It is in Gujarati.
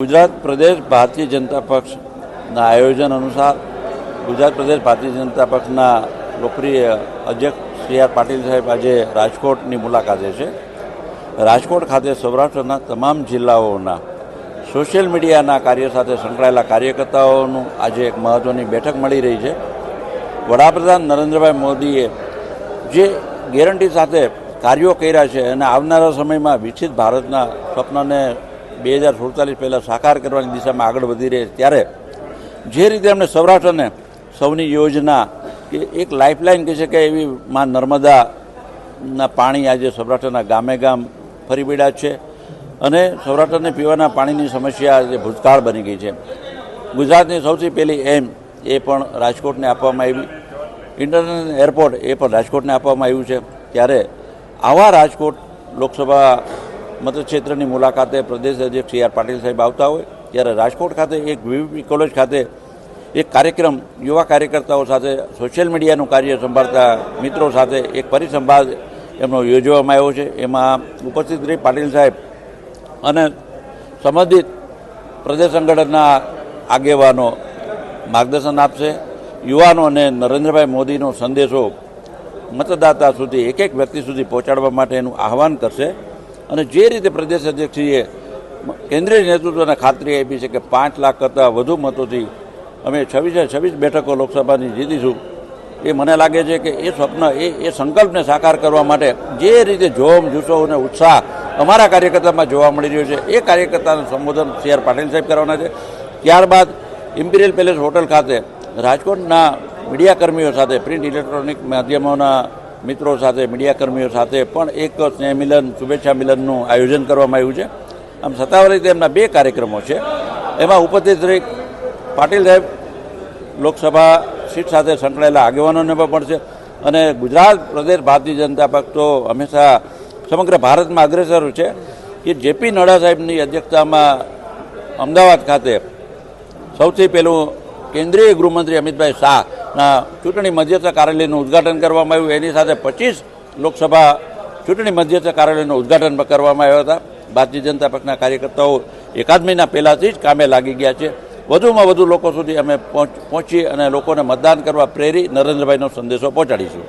ગુજરાત પ્રદેશ ભારતીય જનતા પક્ષના આયોજન અનુસાર ગુજરાત પ્રદેશ ભારતીય જનતા પક્ષના લોકપ્રિય અધ્યક્ષ સી આર પાટીલ સાહેબ આજે રાજકોટની મુલાકાતે છે. રાજકોટ ખાતે સૌરાષ્ટ્રના તમામ જિલ્લાઓના સોશિયલ મીડિયાના કાર્ય સાથે સંકળાયેલા કાર્યકર્તાઓનું આજે એક મહત્ત્વની બેઠક મળી રહી છે. વડાપ્રધાન નરેન્દ્રભાઈ મોદીએ જે ગેરંટી સાથે કાર્યો કર્યા છે અને આવનારા સમયમાં વિકસિત ભારતના સ્વપ્નને બે હજાર સુડતાલીસ પહેલાં સાકાર કરવાની દિશામાં આગળ વધી રહી ત્યારે જે રીતે એમણે સૌરાષ્ટ્રને સૌની યોજના કે એક લાઇફલાઇન કહી શકાય એવી માં નર્મદાના પાણી આજે સૌરાષ્ટ્રના ગામે ગામ ફરી પડ્યા છે અને સૌરાષ્ટ્રને પીવાના પાણીની સમસ્યા આજે ભૂતકાળ બની ગઈ છે. ગુજરાતની સૌથી પહેલી એમ એ પણ રાજકોટને આપવામાં આવી. ઇન્ટરનેશનલ એરપોર્ટ એ પણ રાજકોટને આપવામાં આવ્યું છે. ત્યારે આવા રાજકોટ લોકસભા મતક્ષેત્રની મુલાકાતે પ્રદેશ અધ્યક્ષ સી આર પાટીલ સાહેબ આવતા હોય, ત્યારે રાજકોટ ખાતે એક વીવીપી કોલેજ ખાતે એક કાર્યક્રમ યુવા કાર્યકર્તાઓ સાથે સોશિયલ મીડિયાનું કાર્ય સંભાળતા મિત્રો સાથે એક પરિસંવાદ એમનો યોજવામાં આવ્યો છે. એમાં ઉપસ્થિત રહી પાટીલ સાહેબ અને સંબંધિત પ્રદેશ સંગઠનના આગેવાનો માર્ગદર્શન આપશે. યુવાનો અને નરેન્દ્રભાઈ મોદીનો સંદેશો મતદાતા સુધી, એક એક વ્યક્તિ સુધી પહોંચાડવા માટે એનું આહવાન કરશે. અને જે રીતે પ્રદેશ અધ્યક્ષજીએ કેન્દ્રીય નેતૃત્વને ખાતરી આપી છે કે પાંચ લાખ કરતાં વધુ મતોથી અમે છવ્વીસે છવ્વીસ બેઠકો લોકસભાની જીતીશું, એ મને લાગે છે કે એ સ્વપ્ન, એ એ સંકલ્પને સાકાર કરવા માટે જે રીતે જોમ, જુસ્સો અને ઉત્સાહ અમારા કાર્યકર્તામાં જોવા મળી રહ્યો છે, એ કાર્યકર્તાનું સંબોધન સી આર પાટીલ સાહેબ કરવાના છે. ત્યારબાદ ઇમ્પિરિયલ પેલેસ હોટલ ખાતે રાજકોટના મીડિયાકર્મીઓ સાથે પ્રિન્ટ ઇલેક્ટ્રોનિક માધ્યમોના મિત્રો સાથે, મીડિયાકર્મીઓ સાથે પણ એક સ્નેહ મિલન, શુભેચ્છા મિલનનું આયોજન કરવામાં આવ્યું છે. આમ સત્તાવાર રીતે એમના બે કાર્યક્રમો છે. એમાં ઉપસ્થિત રહી પાટીલ સાહેબ, લોકસભા સીટ સાથે સંકળાયેલા આગેવાનોને પણ મળશે અને ગુજરાત પ્રદેશ ભારતીય જનતા પક્ષ તો હંમેશા સમગ્ર ભારતમાં અગ્રેસર છે. કે જેપી નડ્ડા સાહેબની અધ્યક્ષતામાં અમદાવાદ ખાતે સૌથી પહેલું કેન્દ્રીય ગૃહમંત્રી અમિતભાઈ શાહના ચૂંટણી મધ્યસ્થ કાર્યાલયનું ઉદ્ઘાટન કરવામાં આવ્યું. એની સાથે પચીસ લોકસભા ચૂંટણી મધ્યસ્થ કાર્યાલયનું ઉદ્ઘાટન કરવામાં આવ્યા હતા. ભારતીય જનતા પક્ષના કાર્યકર્તાઓ એકાદ મહિના પહેલાંથી જ કામે લાગી ગયા છે. વધુમાં વધુ લોકો સુધી અમે પહોંચી અને લોકોને મતદાન કરવા પ્રેરી નરેન્દ્રભાઈનો સંદેશો પહોંચાડીશું.